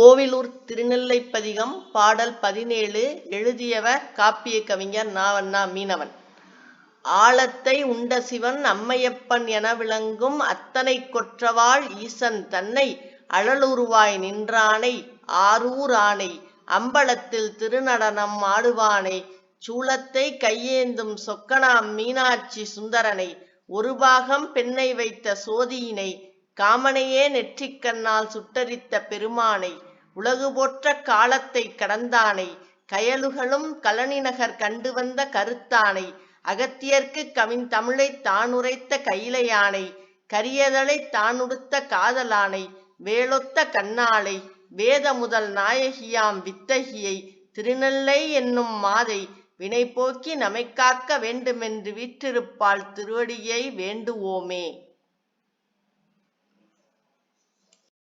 கோவிலூர் திருநெல்லைப்பதிகம் பாடல் பதினேழு எழுதியவர் காப்பிய கவிஞர் நாவண்ணா மீனவன். ஆலத்தை உண்ட சிவன் அம்மையப்பன் என விளங்கும் அத்தனை கொற்றவாள் ஈசன் தன்னை அழலுருவாய் நின்றானை ஆரூர் ஆணை அம்பலத்தில் திருநடனம் ஆடுவானை சூலத்தை கையேந்தும் சொக்கனாம் மீனாட்சி சுந்தரனை ஒரு பாகம் பெண்ணை வைத்த சோதியினை காமனையே நெற்றிக்கண்ணால் சுட்டரித்த பெருமானை உலகு போற்ற காலத்தை கடந்தானை கயலுகளும் கழனிநகர் கண்டு வந்த கருத்தானை அகத்தியர்க்கு கவின்தமிழைத் தானுரைத்த கைலையானை கரியதழைத் தானுடுத்த காதலானை வேலொத்த கண்ணாளை வேத முதல் நாயகியாம் வித்தகியை திருநெல்லை என்னும் மாதை வினை வினைபோக்கி நமைக்காக்க வேண்டுமென்று வீற்றிருப்பாள் திருவடியை வேண்டுவோமே.